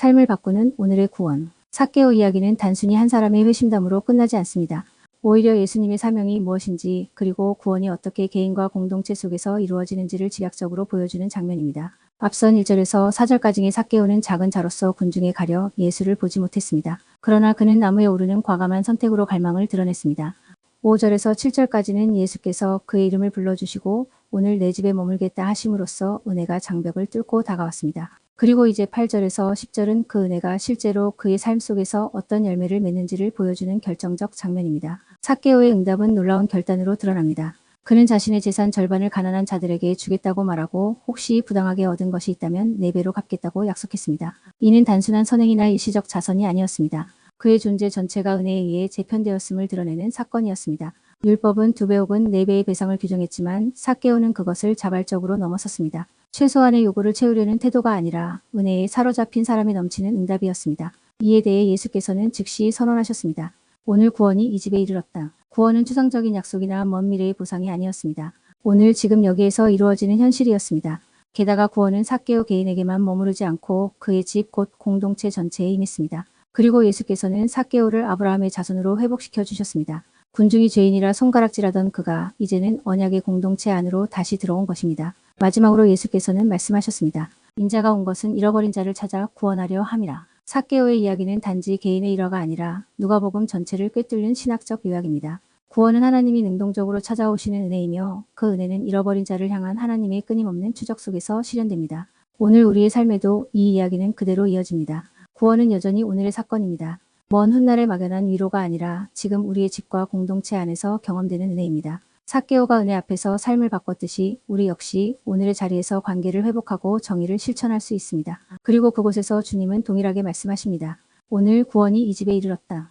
삶을 바꾸는 오늘의 구원. 사케오 이야기는 단순히 한 사람의 회심담으로 끝나지 않습니다. 오히려 예수님의 사명이 무엇인지 그리고 구원이 어떻게 개인과 공동체 속에서 이루어지는지를 집약적으로 보여주는 장면입니다. 앞선 1절에서 4절까지의 사케오는 작은 자로서 군중에 가려 예수를 보지 못했습니다. 그러나 그는 나무에 오르는 과감한 선택으로 갈망을 드러냈습니다. 5절에서 7절까지는 예수께서 그의 이름을 불러주시고 오늘 내 집에 머물겠다 하심으로써 은혜가 장벽을 뚫고 다가왔습니다. 그리고 이제 8절에서 10절은 그 은혜가 실제로 그의 삶 속에서 어떤 열매를 맺는지를 보여주는 결정적 장면입니다. 사케오의 응답은 놀라운 결단으로 드러납니다. 그는 자신의 재산 절반을 가난한 자들에게 주겠다고 말하고 혹시 부당하게 얻은 것이 있다면 4배로 갚겠다고 약속했습니다. 이는 단순한 선행이나 일시적 자선이 아니었습니다. 그의 존재 전체가 은혜에 의해 재편되었음을 드러내는 사건이었습니다. 율법은 두배 혹은 네 배의 배상을 규정했지만 사케오는 그것을 자발적으로 넘어섰습니다. 최소한의 요구를 채우려는 태도가 아니라 은혜에 사로잡힌 사람이 넘치는 응답이었습니다. 이에 대해 예수께서는 즉시 선언하셨습니다. 오늘 구원이 이 집에 이르렀다. 구원은 추상적인 약속이나 먼 미래의 보상이 아니었습니다. 오늘 지금 여기에서 이루어지는 현실이었습니다. 게다가 구원은 사케오 개인에게만 머무르지 않고 그의 집 곧 공동체 전체에 임했습니다. 그리고 예수께서는 사케오를 아브라함의 자손으로 회복시켜 주셨습니다. 군중이 죄인이라 손가락질하던 그가 이제는 언약의 공동체 안으로 다시 들어온 것입니다. 마지막으로 예수께서는 말씀하셨습니다. 인자가 온 것은 잃어버린 자를 찾아 구원하려 함이라. 사케오의 이야기는 단지 개인의 일화가 아니라 누가복음 전체를 꿰뚫는 신학적 요약입니다. 구원은 하나님이 능동적으로 찾아오시는 은혜이며 그 은혜는 잃어버린 자를 향한 하나님의 끊임없는 추적 속에서 실현됩니다. 오늘 우리의 삶에도 이 이야기는 그대로 이어집니다. 구원은 여전히 오늘의 사건입니다. 먼 훗날에 막연한 위로가 아니라 지금 우리의 집과 공동체 안에서 경험되는 은혜입니다. 사케오가 은혜 앞에서 삶을 바꿨듯이 우리 역시 오늘의 자리에서 관계를 회복하고 정의를 실천할 수 있습니다. 그리고 그곳에서 주님은 동일하게 말씀하십니다. 오늘 구원이 이 집에 이르렀다.